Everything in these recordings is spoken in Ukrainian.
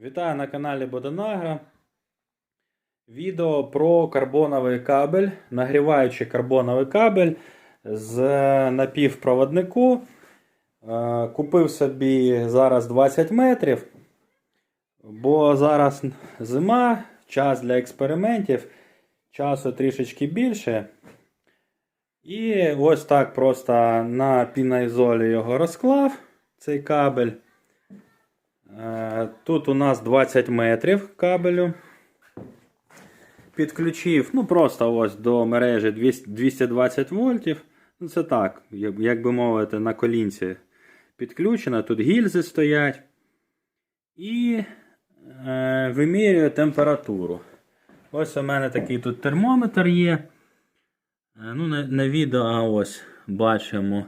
Вітаю на каналі Бодонагра. Відео про карбоновий кабель, нагріваючий карбоновий кабель з напівпроводнику. Е, Купив собі зараз 20 метрів, бо зараз зима, час для експериментів, часу трішечки більше. І ось так просто на піноізолі його розклав, цей кабель. Е, Тут у нас 20 метрів кабелю. Підключив, ну просто ось до мережі 220 вольтів. Ну це так, як, би мовити, на колінці підключено. Тут гільзи стоять. І е, вимірюю температуру. Ось у мене такий тут термометр є. Е, ну, на, на відео ось бачимо.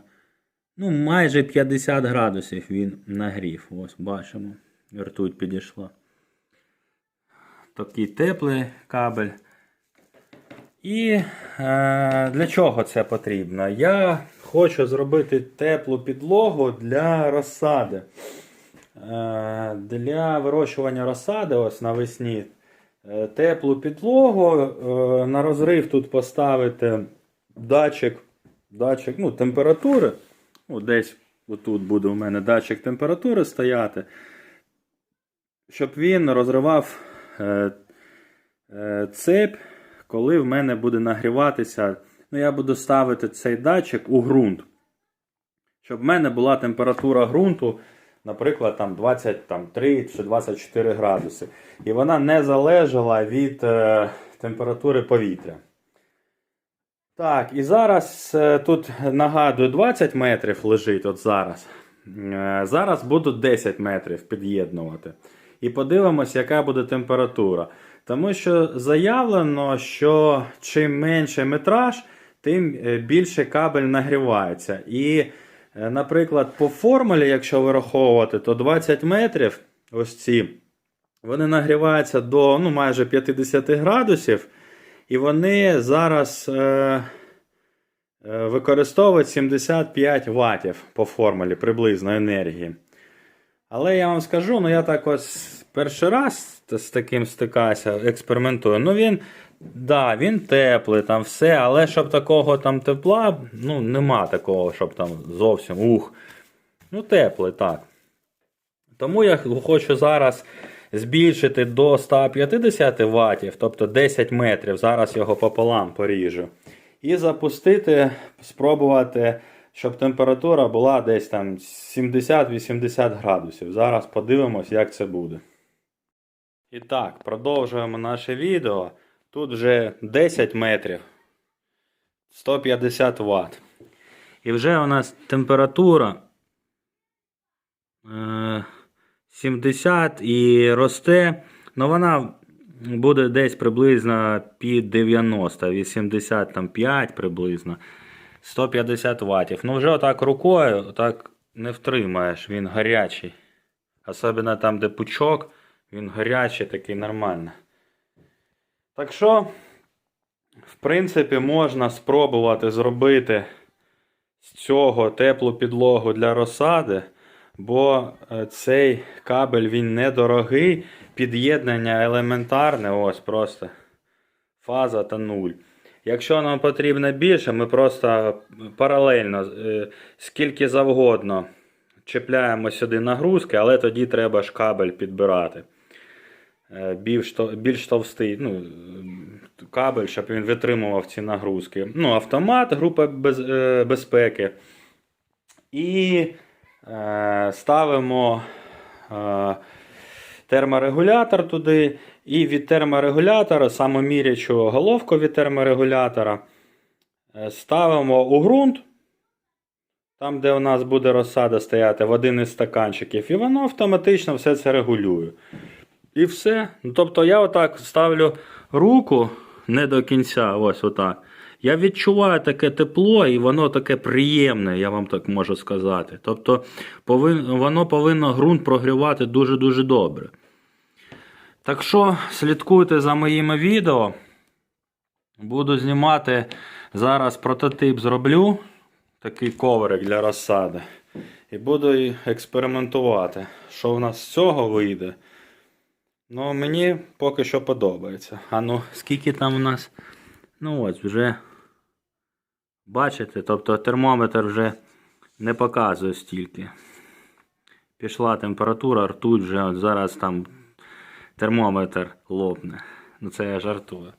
Ну, майже 50 градусів він нагрів. Ось бачимо. Ртуть підійшла. Такий теплий кабель. І е, для чого це потрібно? Я хочу зробити теплу підлогу для розсади. Е, для вирощування розсади ось навесні. Е, теплу підлогу. Е, на розрив тут поставити датчик, датчик ну, температури. Ну, десь отут буде у мене датчик температури стояти, щоб він розривав е, е, цепь, коли в мене буде нагріватися. Ну, я буду ставити цей датчик у ґрунт. Щоб в мене була температура ґрунту, наприклад, там 23 чи 24 градуси. І вона не залежала від е, температури повітря. Так, і зараз е, тут нагадую 20 метрів лежить от зараз. Е, Зараз буду 10 метрів під'єднувати. І подивимось, яка буде температура. Тому що заявлено, що чим менше метраж, тим е, більше кабель нагрівається. І, наприклад, по формулі, якщо вираховувати, то 20 метрів, ось ці, вони нагріваються до ну, майже 50 градусів. І вони зараз е, е, використовують 75 ватів по формулі приблизно енергії. Але я вам скажу, ну я так ось перший раз з таким стикаюся, експериментую. Ну він, да, він теплий, там все, але щоб такого там тепла, ну нема такого, щоб там зовсім ух. Ну, теплий, так. Тому я хочу зараз збільшити до 150 Вт, тобто 10 метрів. Зараз його пополам поріжу. І запустити, спробувати, щоб температура була десь там 70-80 градусів. Зараз подивимось, як це буде. І так, продовжуємо наше відео. Тут вже 10 метрів 150 Вт. І вже у нас температура. Е 70 і росте, ну вона буде десь приблизно під 90, 85 приблизно, 150 ватів. Ну вже отак рукою отак не втримаєш, він гарячий. Особливо там, де пучок, він гарячий, такий нормально. Так що, в принципі, можна спробувати зробити з цього теплу підлогу для розсади. Бо е, цей кабель він недорогий, під'єднання елементарне, ось просто фаза та нуль. Якщо нам потрібно більше, ми просто паралельно, е, скільки завгодно, чіпляємо сюди нагрузки, але тоді треба ж кабель підбирати. Е, Більш, більш товстий ну, кабель, щоб він витримував ці нагрузки. Ну, автомат, група без, е, безпеки. І Е, Ставимо е, терморегулятор туди. І від терморегулятора, самомірячу головку від терморегулятора, е, ставимо у ґрунт, там, де у нас буде розсада стояти в один із стаканчиків, і воно автоматично все це регулює. І все. Ну, Тобто я отак ставлю руку не до кінця, ось отак. Я відчуваю таке тепло, і воно таке приємне, я вам так можу сказати. Тобто воно повинно ґрунт прогрівати дуже-дуже добре. Так що слідкуйте за моїми відео. Буду знімати зараз прототип зроблю. Такий коврик для розсади. І буду експериментувати, що в нас з цього вийде. Ну, мені поки що подобається. А ну, скільки там у нас? Ну ось вже. Бачите, тобто термометр вже не показує стільки. Пішла температура, ртуть вже от зараз там термометр лопне. Ну це я жартую.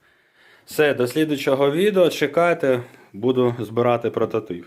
Все, до слідчого відео чекайте, буду збирати прототип.